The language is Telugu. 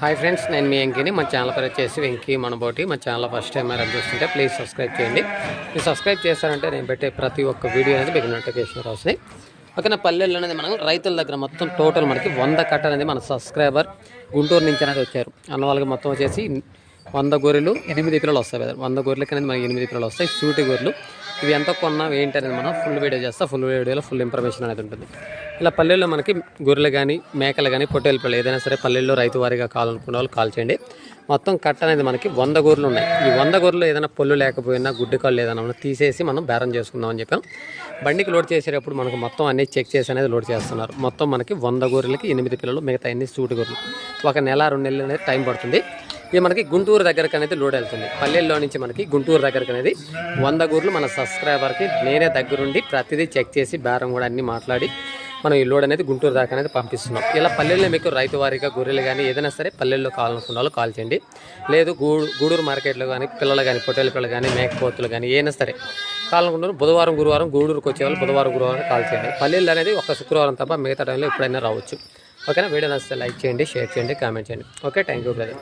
హాయ్ ఫ్రెండ్స్ నేను మీ వెంకీని. మా ఛానల్ పేరు వచ్చేసి వెంకీ మనబోటి. మా ఛానల్ ఫస్ట్ టైం మీరు చూస్తుంటే ప్లీజ్ సబ్స్క్రైబ్ చేయండి. మీరు సబ్స్క్రైబ్ చేస్తారంటే నేను పెట్టే ప్రతి ఒక్క వీడియో అనేది మీకు నోటిఫికేషన్ వస్తుంది. ఓకేనా పల్లెల్లో అనేది మనం రైతుల దగ్గర మొత్తం టోటల్ మనకి వంద కట్ట అనేది మన సబ్స్క్రైబర్ గుంటూరు నుంచి అనేది వచ్చారు. అన్న వాళ్ళకి మొత్తం వచ్చేసి వంద గొర్రెలు ఎనిమిది పిల్లలు వస్తాయి కదా వంద గొర్రెలకి అనేది మనకి ఎనిమిది పిల్లలు వస్తాయి సూటి గొర్రెలు. ఇవి ఎంత కొన్నా ఏంటి అనేది మనం ఫుల్ వీడియో చేస్తా ఫుల్ వీడియోలో ఫుల్ ఇన్ఫర్మేషన్ అనేది ఉంటుంది. ఇలా పల్లెల్లో మనకి గొర్రెలు కానీ మేకలు కానీ పొట్టేలు పిల్లలు ఏదైనా సరే పల్లెల్లో రైతు వారిగా కావాలనుకున్న వాళ్ళు కాల్ చేయండి. మొత్తం కట్ట అనేది మనకి వంద గొర్రెలు ఉన్నాయి. ఈ వంద గొర్రెలు ఏదైనా పొల్లు లేకపోయినా గుడ్డి కాళ్ళు ఏదైనా తీసేసి మనం బేరం చేసుకుందాం అని చెప్పాం బండికి లోడ్ చేసేటప్పుడు మనకు మొత్తం అన్ని చెక్ చేసి అనేది లోడ్ చేస్తున్నారు. మొత్తం మనకి వంద గొర్రెలకి ఎనిమిది పిల్లలు మిగతా అన్ని సూటి గొర్రెలు. ఒక నెల రెండు నెలలు అనేది టైం పడుతుంది. ఇది మనకి గుంటూరు దగ్గరకు అనేది లోడ్ వెళ్తుంది. పల్లెల్లో నుంచి మనకి గుంటూరు దగ్గరకు అనేది వంద గూర్లు మన సబ్స్క్రైబర్కి నేనే దగ్గరుండి ప్రతిదీ చెక్ చేసి బేరం కూడా అన్నీ మాట్లాడి మనం ఈ లోడ్ అనేది గుంటూరు దాకా అనేది పంపిస్తున్నాం. ఇలా పల్లెల్లో మీకు రైతు వారిగా గొర్రెలు కానీ ఏదైనా సరే పల్లెల్లో కావాలనుకున్న వాళ్ళు కాల్ చేయండి. లేదు గూడు గూడూరు మార్కెట్లో కానీ పిల్లలు కానీ పొట్టేల పిల్లలు కానీ మేకపోతులు కానీ ఏదైనా సరే కావాలనుకుంటున్నారు బుధవారం గురువారం గూడూరుకు వచ్చే వాళ్ళు బుధవారం గురువారం కాల్ చేయండి. పల్లెల్లో అనేది ఒక శుక్రవారం తప్ప మిగతా టైంలో ఎప్పుడైనా రావచ్చు. ఓకేనా? వీడియో నచ్చితే లైక్ చేయండి షేర్ చేయండి కామెంట్ చేయండి. Okay thank you brother.